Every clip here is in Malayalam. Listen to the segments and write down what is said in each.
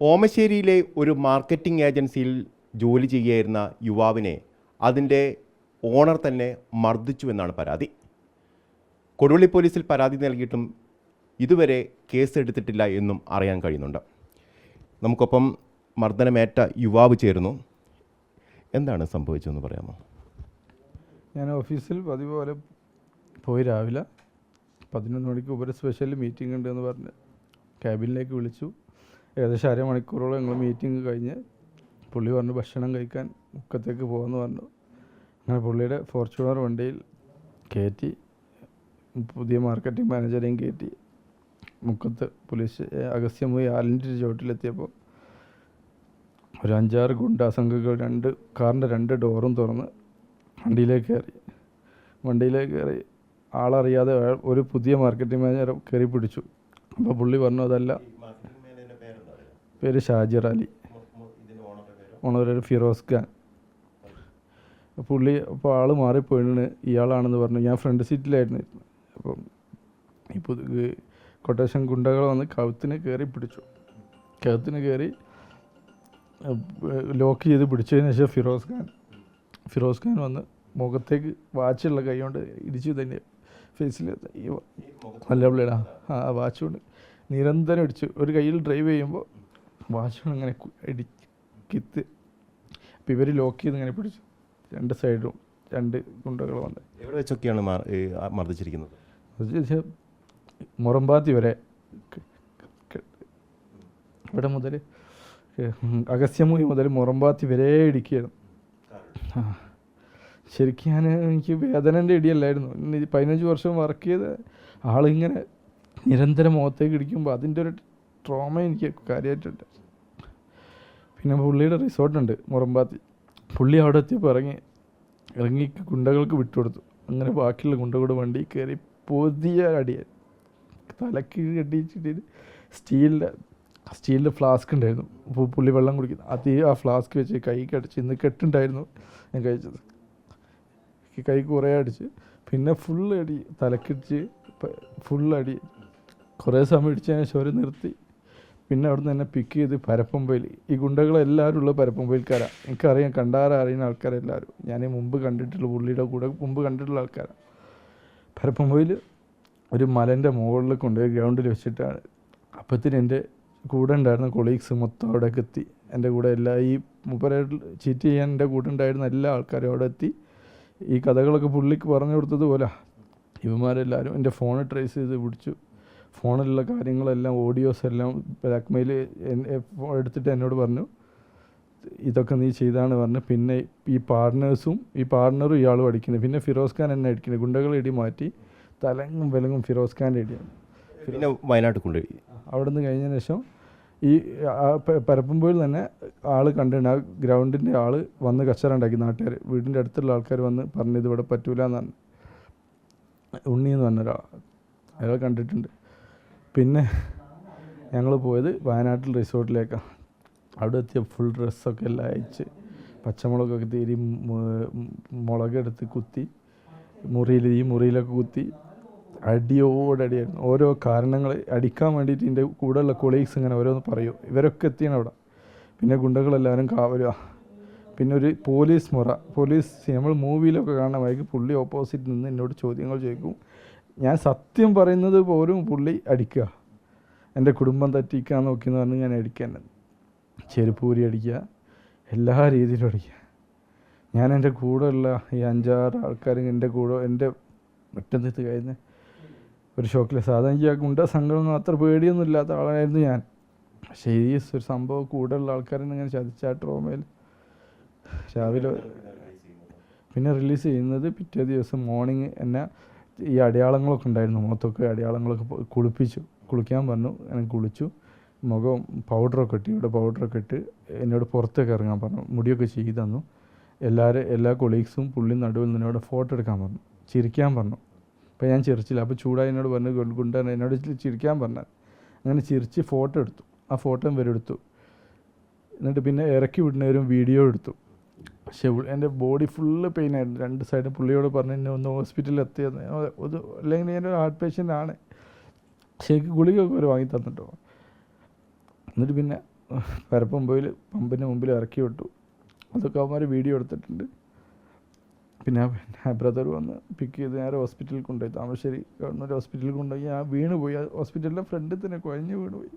ഓമശ്ശേരിയിലെ ഒരു മാർക്കറ്റിംഗ് ഏജൻസിയിൽ ജോലി ചെയ്യുകയായിരുന്ന യുവാവിനെ അതിന്റെ ഓണർ തന്നെ മർദ്ദിച്ചു എന്നാണ് പരാതി. കൊടുവള്ളി പോലീസിൽ പരാതി നൽകിയിട്ടും ഇതുവരെ കേസ് എടുത്തിട്ടില്ല എന്നും അറിയാൻ കഴിയുന്നുണ്ട്. നമുക്കൊപ്പം മർദ്ദനമേറ്റ യുവാവ് ചേരുന്നു. എന്താണ് സംഭവിച്ചതെന്ന് പറയാമോ? ഞാൻ ഓഫീസിൽ പതിവ് പോലെ പോയി രാവിലെ പതിനൊന്ന് മണിക്ക് ഉപരി സ്പെഷ്യൽ മീറ്റിംഗ് ഉണ്ട് എന്ന് പറഞ്ഞ് ക്യാബിനിലേക്ക് വിളിച്ചു. ഏകദേശം അരമണിക്കൂറോളം ഞങ്ങൾ മീറ്റിംഗ് കഴിഞ്ഞ് പുള്ളി പറഞ്ഞു ഭക്ഷണം കഴിക്കാൻ മുക്കത്തേക്ക് പോകുമെന്ന് പറഞ്ഞു. അങ്ങനെ പുള്ളിയുടെ ഫോർച്യൂണർ വണ്ടിയിൽ കയറ്റി പുതിയ മാർക്കറ്റിംഗ് മാനേജറെയും കയറ്റി മുക്കത്ത് പോലീസ് അഗസ്ത്യമുയി ആലിന്റെ ചുവട്ടിലെത്തിയപ്പോൾ ഒരു അഞ്ചാറ് ഗുണ്ടാ സംഘങ്ങൾ രണ്ട് കാറിന്റെ രണ്ട് ഡോറും തുറന്ന് വണ്ടിയിലേക്ക് കയറി. വണ്ടിയിലേക്ക് കയറി ആളറിയാതെ ഒരു പുതിയ മാർക്കറ്റിംഗ് മാനേജർ കയറി പിടിച്ചു. അപ്പോൾ പുള്ളി പറഞ്ഞു അതല്ല പേര് ഷാജിർ അലി. ഓണർ ഫിറോസ് ഖാൻ. പുള്ളി അപ്പോൾ ആൾ മാറിപ്പോയിണ് ഇയാളാണെന്ന് പറഞ്ഞു. ഞാൻ ഫ്രണ്ട് സീറ്റിലായിരുന്നു. അപ്പം ഇപ്പോൾ കൊട്ടേഷൻ ഗുണ്ടകൾ വന്ന് കഴുത്തിന് കയറി പിടിച്ചു. കഴുത്തിന് കയറി ലോക്ക് ചെയ്ത് പിടിച്ചതിന് ശേഷം ഫിറോസ് ഖാൻ ഫിറോസ് ഖാൻ വന്ന് മുഖത്തേക്ക് വാച്ചുള്ള കൈ കൊണ്ട് ഇടിച്ചു തന്നെ ഫേസിൽ നല്ല പിള്ളേടാ ആ വാച്ച് കൊണ്ട് നിരന്തരം ഇടിച്ചു. ഒരു കയ്യിൽ ഡ്രൈവ് ചെയ്യുമ്പോൾ വാച്ച് ഇങ്ങനെ അങ്ങനെ കു- ഇടി കിത്ത് അപ്പം ഇവർ ലോക്ക് ചെയ്ത് ഇങ്ങനെ പിടിച്ചു രണ്ട് സൈഡും രണ്ട് ഗുണ്ടകൾ വന്ന്. എവിടെ വെച്ചൊക്കെയാണ് മർദ്ദിച്ചിരിക്കുന്നത്? മുറമ്പാത്തി വരെ ഇവിടെ മുതൽ അഗസ്ത്യമുഖി മുതൽ മുറമ്പാത്തി വരെ ഇടിക്കുകയാണ് ആ. ശരിക്കും ഞാൻ എനിക്ക് വേദനന്റെ ഇടിയല്ലായിരുന്നു. പതിനഞ്ച് വർഷം വർക്ക് ചെയ്ത് ആളിങ്ങനെ നിരന്തരം മുഖത്തേക്ക് ഇടിക്കുമ്പോൾ അതിന്റെ ഒരു ട്രോമ എനിക്ക് കാര്യമായിട്ടുണ്ട് പിന്നെ പുള്ളിയുടെ റിസോർട്ടുണ്ട് മുറമ്പാത്തി. പുള്ളി അവിടെ എത്തിയപ്പോൾ ഇറങ്ങി ഇറങ്ങി ഗുണ്ടകൾക്ക് വിട്ടുകൊടുത്തു അങ്ങനെ ബാക്കിയുള്ള ഗുണ്ടകളുടെ വണ്ടി കയറി പുതിയ അടിയായി തലക്ക് കെട്ടിച്ചിട്ട് സ്റ്റീലിന്റെ സ്റ്റീലിന്റെ ഫ്ലാസ്ക് ഉണ്ടായിരുന്നു. അപ്പോൾ പുള്ളി വെള്ളം കുടിക്കുന്നു. അത് ആ ഫ്ലാസ്ക് വെച്ച് കൈ കടിച്ച് ഇന്ന് കെട്ടുണ്ടായിരുന്നു ഞാൻ കഴിച്ചത്. കൈ കുറേ അടിച്ച് പിന്നെ ഫുൾ അടി തലക്കിടിച്ച് ഫുൾ അടി. കുറേ സമയം ഇടിച്ചതിന് ശേഷം അവർ നിർത്തി. പിന്നെ അവിടെ നിന്ന് തന്നെ പിക്ക് ചെയ്ത് പരപ്പമ്പയിൽ ഈ ഗുണ്ടകളെല്ലാവരും ഉള്ള പരപ്പമ്പയിൽക്കാരാണ് എനിക്കറിയാം കണ്ടാറ് അറിയുന്ന ആൾക്കാരെല്ലാവരും. ഞാൻ മുമ്പ് കണ്ടിട്ടുള്ള പുള്ളിയുടെ കൂടെ മുമ്പ് കണ്ടിട്ടുള്ള ആൾക്കാരാണ് പരപ്പമ്പയിൽ ഒരു മലന്റെ മുകളിൽ കൊണ്ടുപോയി ഗ്രൗണ്ടിൽ വെച്ചിട്ടാണ്. അപ്പത്തിന് എന്റെ കൂടെ ഉണ്ടായിരുന്ന കൊളീഗ്സ് മൊത്തം അവിടേക്ക് എത്തി. എന്റെ കൂടെ എല്ലാ ഈ മുപ്പരെ ചീറ്റ് ചെയ്യാൻ എന്റെ കൂടെ ഉണ്ടായിരുന്ന എല്ലാ ആൾക്കാരും അവിടെ എത്തി. ഈ കഥകളൊക്കെ പുള്ളിക്ക് പറഞ്ഞു കൊടുത്തതുപോലെ ഇവന്മാരെല്ലാവരും എന്റെ ഫോൺ ട്രേസ് ചെയ്ത് പിടിച്ചു. ഫോണിലുള്ള കാര്യങ്ങളെല്ലാം ഓഡിയോസ് എല്ലാം ബ്ലാക്ക്മെയിൽ എടുത്തിട്ട് എന്നോട് പറഞ്ഞു ഇതൊക്കെ നീ ചെയ്താണ് പറഞ്ഞു. പിന്നെ ഈ പാർട്ട്നേഴ്സും ഈ പാർട്ട്ണറും ഇയാളും അടിക്കുന്നത്. പിന്നെ ഫിറോസ് ഖാൻ എന്നെ അടിക്കുന്നത്. ഗുണ്ടകൾ ഇടി മാറ്റി തലങ്ങും വിലങ്ങും ഫിറോസ് ഖാന്റെ ഇടിയാണ്. പിന്നെ വയനാട്ടിൽ കൊണ്ടുപോയി. അവിടെ നിന്ന് കഴിഞ്ഞതിന് ശേഷം ഈ പരപ്പുമ്പോയിൽ തന്നെ ആൾ കണ്ടിട്ടുണ്ട്. ആ ഗ്രൗണ്ടിന്റെ ആൾ വന്ന് കച്ചറ ഉണ്ടാക്കി. നാട്ടുകാർ വീടിന്റെ അടുത്തുള്ള ആൾക്കാർ വന്ന് പറഞ്ഞു ഇത് ഇവിടെ പറ്റൂല എന്നാണ് ഉണ്ണി എന്ന് പറഞ്ഞ ഒരാൾ അയാൾ കണ്ടിട്ടുണ്ട്. പിന്നെ ഞങ്ങൾ പോയത് വയനാട്ടിൽ റിസോർട്ടിലേക്കാണ് അവിടെ എത്തിയ ഫുൾ ഡ്രസ്സൊക്കെ എല്ലാം അയച്ച് പച്ചമുളകൊക്കെ തീരി മുളകെടുത്ത് കുത്തി മുറിയിൽ ഈ മുറിയിലൊക്കെ കുത്തി അടിയോടടിയായിരുന്നു. ഓരോ കാരണങ്ങൾ അടിക്കാൻ വേണ്ടിയിട്ട് ഇതിന്റെ കൂടെയുള്ള കൊളീഗ്സ് ഇങ്ങനെ ഓരോന്ന് പറയും. ഇവരൊക്കെ എത്തിയാണ് അവിടെ. പിന്നെ ഗുണ്ടകളെല്ലാവരും കാവലുക പിന്നെ ഒരു പോലീസ് മുറ. പോലീസ് നമ്മൾ മൂവിയിലൊക്കെ കാണണമായിരിക്കും പുള്ളി ഓപ്പോസിറ്റ് നിന്ന് എന്നോട് ചോദ്യങ്ങൾ ചോദിക്കും. ഞാൻ സത്യം പറയുന്നത് പോലും പുള്ളി അടിക്കുക. എന്റെ കുടുംബം തെറ്റിക്കാൻ നോക്കിയെന്ന് പറഞ്ഞ് ഞാൻ അടിക്കാൻ ചെരുപ്പൂരി അടിക്കുക എല്ലാ രീതിയിലും അടിക്കുക. ഞാൻ എന്റെ കൂടെയുള്ള ഈ അഞ്ചാറ് ആൾക്കാരും എന്റെ കൂടെ എന്റെ മുറ്റത്ത് കഴിഞ്ഞ് ഒരു ഷോക്കിൽ സാധാരണ ചെയ്യാൻ ഉണ്ടാ ഗുണ്ട സംഘമൊന്നും അത്ര പേടിയൊന്നും ഇല്ലാത്ത ആളായിരുന്നു ഞാൻ. പക്ഷേ ഈ ഒരു സംഭവം കൂടെയുള്ള ആൾക്കാരെ ഇങ്ങനെ ചതിച്ച ട്രോമയിൽ രാവിലെ പിന്നെ റിലീസ് ചെയ്യുന്നത്. പിറ്റേ ദിവസം മോർണിംഗ് എന്നെ ഈ അടയാളങ്ങളൊക്കെ ഉണ്ടായിരുന്നു. മുഖത്തൊക്കെ അടയാളങ്ങളൊക്കെ കുളിപ്പിച്ചു. കുളിക്കാൻ പറഞ്ഞു. ഞാൻ കുളിച്ചു. മുഖം പൗഡറൊക്കെ ഇട്ട് ഇവിടെ പൗഡറൊക്കെ ഇട്ട് എന്നോട് പുറത്തേക്ക് ഇറങ്ങാൻ പറഞ്ഞു. മുടിയൊക്കെ ചെയ്ത് തന്നു. എല്ലാവരും എല്ലാ കൊളീഗ്സും പുള്ളി നടുവിൽ നിന്നോട് ഫോട്ടോ എടുക്കാൻ പറഞ്ഞു. ചിരിക്കാൻ പറഞ്ഞു. അപ്പോൾ ഞാൻ ചിരിച്ചില്ല. അപ്പോൾ ചൂടായി എന്നോട് പറഞ്ഞു ഗുണ്ട- ഗുണ്ടൻ എന്നോട് ചിരിക്കാൻ പറഞ്ഞു. അങ്ങനെ ചിരിച്ച് ഫോട്ടോ എടുത്തു. ആ ഫോട്ടോ ഇവരെടുത്തു. എന്നിട്ട് പിന്നെ ഇറക്കി വിടുന്നവരും വീഡിയോ എടുത്തു. പക്ഷേ എന്റെ ബോഡി ഫുള്ള് പെയിൻ ആയിരുന്നു. രണ്ട് സൈഡ് പുള്ളിയോട് പറഞ്ഞു എന്നെ ഒന്ന് ഹോസ്പിറ്റലിൽ എത്തിയെന്ന് ഞാൻ ഒരു അല്ലെങ്കിൽ ഞാനൊരു ഹാർട്ട് പേഷ്യന്റ് ആണ്. എനിക്ക് ഗുളികയൊക്കെ അവർ വാങ്ങി തന്നിട്ടോ. എന്നിട്ട് പിന്നെ പരപ്പമ്പയിൽ പമ്പിന്റെ മുമ്പിൽ ഇറക്കി വിട്ടു. അതൊക്കെ അവന്മാർ വീഡിയോ എടുത്തിട്ടുണ്ട്. പിന്നെ ആ ബ്രദർ വന്ന് പിക്ക് ചെയ്ത് നേരെ ഹോസ്പിറ്റലിൽ കൊണ്ടുപോയി. താമരശ്ശേരി ഗവൺമെന്റ് ഹോസ്പിറ്റലിൽ കൊണ്ടുപോയി. ഞാൻ വീണ് പോയി. ആ ഹോസ്പിറ്റലിന്റെ ഫ്രണ്ടിൽ തന്നെ കുഴഞ്ഞ് വീണ് പോയി.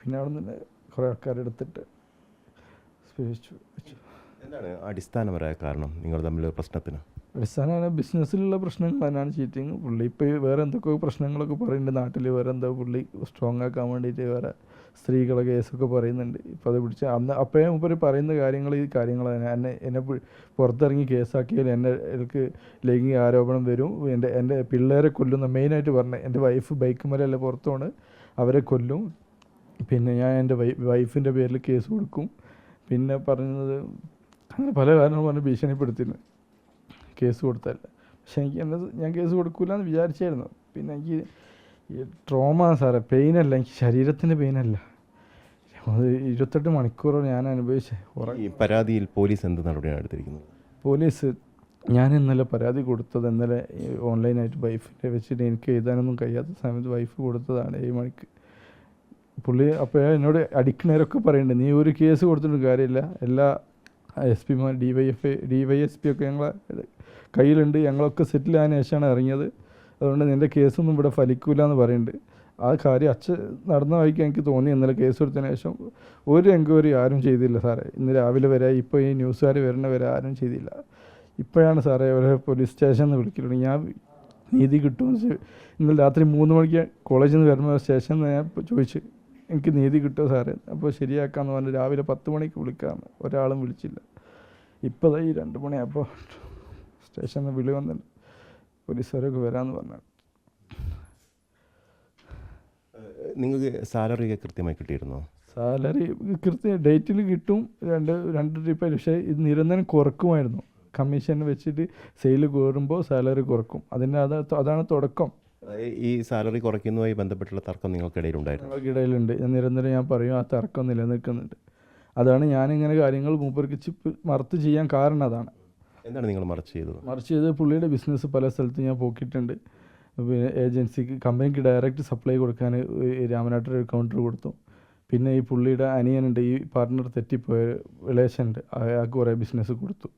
പിന്നെ അവിടെ നിന്ന് കുറേ ആൾക്കാരെടുത്തിട്ട് സ്പേശിച്ചു വെച്ചു. എന്താണ് അടിസ്ഥാനപരമായ കാരണം നിങ്ങൾ തമ്മിൽ പ്രശ്നത്തിന്? അടിസ്ഥാനമായ ബിസിനസ്സിലുള്ള പ്രശ്നങ്ങൾ തന്നെയാണ് ചീറ്റിങ്. പുള്ളി ഇപ്പോൾ വേറെ എന്തൊക്കെയോ പ്രശ്നങ്ങളൊക്കെ പറയുന്നുണ്ട്. നാട്ടിൽ വേറെ എന്തോ പുള്ളി സ്ട്രോങ് ആക്കാൻ വേണ്ടിയിട്ട് വേറെ സ്ത്രീകളെ കേസൊക്കെ പറയുന്നുണ്ട്. ഇപ്പോൾ അത് പിടിച്ച് അന്ന് അപ്പോഴേ മുമ്പ് പറയുന്ന കാര്യങ്ങൾ ഈ കാര്യങ്ങൾ തന്നെ. എന്നെ എന്നെ പുറത്തിറങ്ങി കേസാക്കിയാൽ എന്നെ എനിക്ക് ലൈംഗിക ആരോപണം വരും. എന്റെ എന്റെ പിള്ളേരെ കൊല്ലുന്ന മെയിനായിട്ട് പറഞ്ഞത് എന്റെ വൈഫ് ബൈക്ക് മേലല്ല പുറത്തുമാണ് അവരെ കൊല്ലും. പിന്നെ ഞാൻ എന്റെ വൈ വൈഫിന്റെ പേരിൽ കേസ് കൊടുക്കും. പിന്നെ പറഞ്ഞത് അങ്ങനെ പല കാരണങ്ങളും പറഞ്ഞ് ഭീഷണിപ്പെടുത്തിയിരുന്നു കേസ് കൊടുത്തല്ല പക്ഷെ എനിക്ക് എന്നെ ഞാൻ കേസ് കൊടുക്കില്ല എന്ന് വിചാരിച്ചായിരുന്നു. പിന്നെ എനിക്ക് ഈ ട്രോമ സാറേ പെയിനല്ല എനിക്ക് ശരീരത്തിന്റെ പെയിനല്ല അത് ഇരുപത്തെട്ട് മണിക്കൂറോളം ഞാൻ അനുഭവിച്ച ഈ പരാതിയിൽ പോലീസ് എന്ത് നടപടിയാണ് എടുത്തിരിക്കുന്നത്? പോലീസ് ഞാൻ ഇന്നലെ പരാതി കൊടുത്തത് ഇന്നലെ ഓൺലൈനായിട്ട് വൈഫിന്റെ വെച്ചിട്ട് എനിക്ക് എഴുതാനൊന്നും കഴിയാത്ത സമയത്ത് വൈഫ് കൊടുത്തതാണ് ഏഴ് മണിക്ക്. പുള്ളി അപ്പോൾ എന്നോട് അടിക്കണവരൊക്കെ പറയുന്നുണ്ട് നീ ഒരു കേസ് കൊടുത്തിട്ടും കാര്യമില്ല എല്ലാ എസ് പിമാർ D Y F D Y S P ഒക്കെ ഞങ്ങളെ കയ്യിലുണ്ട്. ഞങ്ങളൊക്കെ സെറ്റിൽ ആയതിനു ശേഷമാണ് ഇറങ്ങിയത്. അതുകൊണ്ട് നിന്റെ കേസൊന്നും ഇവിടെ ഫലിക്കൂല എന്ന് പറയുന്നുണ്ട് ആ കാര്യം അച്ഛ നടന്ന വഴിക്ക് എനിക്ക് തോന്നി. ഇന്നലെ കേസ് കൊടുത്തതിന് ശേഷം ഒരു എൻക്വയറി ആരും ചെയ്തില്ല സാറേ. ഇന്ന് രാവിലെ വരെ ഇപ്പോൾ ഈ ന്യൂസുകാർ വരുന്ന വരെ ആരും ചെയ്തില്ല. ഇപ്പോഴാണ് സാറേ അവരെ പോലീസ് സ്റ്റേഷനിൽ നിന്ന് വിളിക്കുന്നത് ഞാൻ നീതി കിട്ടുമെന്ന് ഇന്നലെ രാത്രി മൂന്ന് മണിക്ക് കോളേജിൽ നിന്ന് വരുന്ന സ്റ്റേഷനിൽ ഞാൻ ചോദിച്ചു എനിക്ക് നീതി കിട്ടുമോ സാറേ? അപ്പോൾ ശരിയാക്കാമെന്ന് പറഞ്ഞു രാവിലെ പത്ത് മണിക്ക് വിളിക്കാമെന്ന് ഒരാളും വിളിച്ചില്ല. ഇപ്പോൾ ഈ രണ്ട് മണിയായപ്പോൾ സ്റ്റേഷനിൽ നിന്ന് വിളി വന്നിട്ടുണ്ട് പോലീസുകാരൊക്കെ വരാമെന്ന് പറഞ്ഞു നിങ്ങൾക്ക് സാലറി ഒക്കെ കൃത്യമായി കിട്ടിയിരുന്നോ? സാലറി കൃത്യം ഡേറ്റിൽ കിട്ടും. രണ്ട് രണ്ട് ട്രിപ്പ് പക്ഷേ ഇത് നിരന്തരം കുറക്കുമായിരുന്നു. കമ്മീഷൻ വെച്ചിട്ട് സെയിൽ കയറുമ്പോൾ സാലറി കുറക്കും. അതിന്റെ അത് അതാണ് തുടക്കം. ഈ സാലറി കുറയ്ക്കുന്നതുമായി ബന്ധപ്പെട്ടുള്ള തർക്കം നിങ്ങൾക്കിടയിൽ ഉണ്ടായിരുന്നു ഞങ്ങൾക്കിടയിലുണ്ട്. ഞാൻ നിരന്തരം ഞാൻ പറയും ആ തർക്കം നിലനിൽക്കുന്നുണ്ട്. അതാണ് ഞാനിങ്ങനെ കാര്യങ്ങൾ മൂപ്പർക്ക് ചിപ്പ് മറത്ത് ചെയ്യാൻ കാരണം അതാണ്. എന്താണ് നിങ്ങൾ മറച്ച് ചെയ്തത്? മറച്ച് ചെയ്ത് പുള്ളിയുടെ ബിസിനസ് പല സ്ഥലത്ത് ഞാൻ പോക്കിയിട്ടുണ്ട്. പിന്നെ ഏജൻസിക്ക് കമ്പനിക്ക് ഡയറക്റ്റ് സപ്ലൈ കൊടുക്കാൻ രാമനാട്ടൊരു രാമനാട്ടർ ഒരു കൗണ്ടർ കൊടുത്തു. പിന്നെ ഈ പുള്ളിയുടെ അനിയനുണ്ട് ഈ പാർട്ട്ണർ തെറ്റിപ്പോയ റിലേഷൻ ഉണ്ട്. അയാൾക്ക് കുറേ ബിസിനസ് കൊടുത്തു.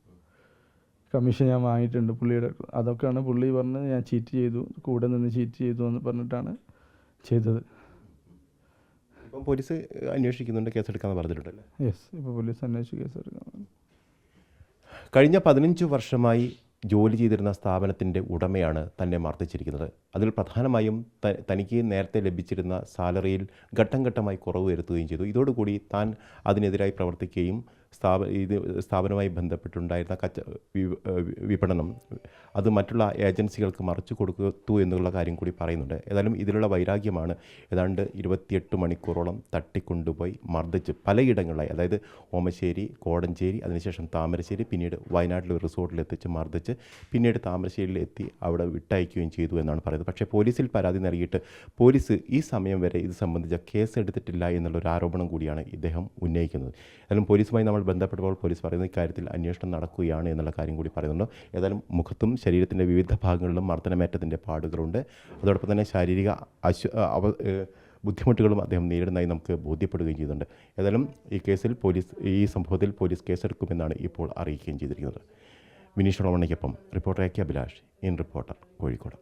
കമ്മീഷൻ ഞാൻ വാങ്ങിയിട്ടുണ്ട് പുള്ളിയുടെ. അതൊക്കെയാണ് പുള്ളി പറഞ്ഞത് ഞാൻ ചീറ്റ് ചെയ്തു. കൂടെ നിന്ന് ചീറ്റ് ചെയ്തു എന്ന് പറഞ്ഞിട്ടാണ് ചെയ്തത്. ഇപ്പം പോലീസ് അന്വേഷിക്കുന്നുണ്ട് കേസെടുക്കാമെന്ന് പറഞ്ഞിട്ടുണ്ടല്ലേ? യെസ് ഇപ്പോൾ പോലീസ് അന്വേഷിച്ച് കേസ് എടുക്കണം കഴിഞ്ഞ പതിനഞ്ച് വർഷമായി ജോലി ചെയ്തിരുന്ന സ്ഥാപനത്തിന്റെ ഉടമയാണ് തന്നെ മർദ്ദിച്ചിരിക്കുന്നത്. അതിൽ പ്രധാനമായും തനിക്ക് നേരത്തെ ലഭിച്ചിരുന്ന സാലറിയിൽ ഘട്ടം ഘട്ടമായി കുറവ് വരുത്തുകയും ചെയ്തു. ഇതോടുകൂടി താൻ അതിനെതിരായി പ്രവർത്തിക്കുകയും സ്ഥാപ ഇത് സ്ഥാപനവുമായി ബന്ധപ്പെട്ടുണ്ടായിരുന്ന കച്ച വിപണനം അത് മറ്റുള്ള ഏജൻസികൾക്ക് മറച്ചു കൊടുത്തു എന്നുള്ള കാര്യം കൂടി പറയുന്നുണ്ട്. ഏതായാലും ഇതിലുള്ള വൈരാഗ്യമാണ് ഏതാണ്ട് ഇരുപത്തിയെട്ട് മണിക്കൂറോളം തട്ടിക്കൊണ്ടുപോയി മർദ്ദിച്ച് പലയിടങ്ങളിലായി. അതായത് ഓമശ്ശേരി കോടഞ്ചേരി അതിനുശേഷം താമരശ്ശേരി പിന്നീട് വയനാട്ടിലെ ഒരു റിസോർട്ടിൽ എത്തിച്ച് മർദ്ദിച്ച് പിന്നീട് താമരശ്ശേരിയിൽ എത്തി അവിടെ വിട്ടയക്കുകയും ചെയ്തു എന്നാണ് പറയുന്നത്. പക്ഷേ പോലീസിൽ പരാതി നൽകിയിട്ട് പോലീസ് ഈ സമയം വരെ ഇത് സംബന്ധിച്ച കേസ് എടുത്തിട്ടില്ല എന്നുള്ള ഒരു ആരോപണം കൂടിയാണ് ഇദ്ദേഹം ഉന്നയിക്കുന്നത്. ഏതായാലും പോലീസുമായി നമ്മൾ ബന്ധപ്പെട്ടപ്പോൾ പോലീസ് പറയുന്ന ഇക്കാര്യത്തിൽ അന്വേഷണം നടക്കുകയാണ് എന്നുള്ള കാര്യം കൂടി പറയുന്നുണ്ട്. ഏതായാലും മുഖത്തും ശരീരത്തിന്റെ വിവിധ ഭാഗങ്ങളിലും മർദ്ദനമേറ്റത്തിന്റെ പാടുകളുണ്ട്. അതോടൊപ്പം തന്നെ ശാരീരിക അശു അവ ബുദ്ധിമുട്ടുകളും അദ്ദേഹം നേരിടുന്നതായി നമുക്ക് ബോധ്യപ്പെടുകയും ചെയ്യുന്നുണ്ട്. ഏതായാലും ഈ കേസിൽ പോലീസ് ഈ സംഭവത്തിൽ പോലീസ് കേസെടുക്കുമെന്നാണ് ഇപ്പോൾ അറിയിക്കുകയും ചെയ്തിരിക്കുന്നത്. Vineesh റോമണിക്കൊപ്പം reporter A K Abhilash in reporter Kozhikode.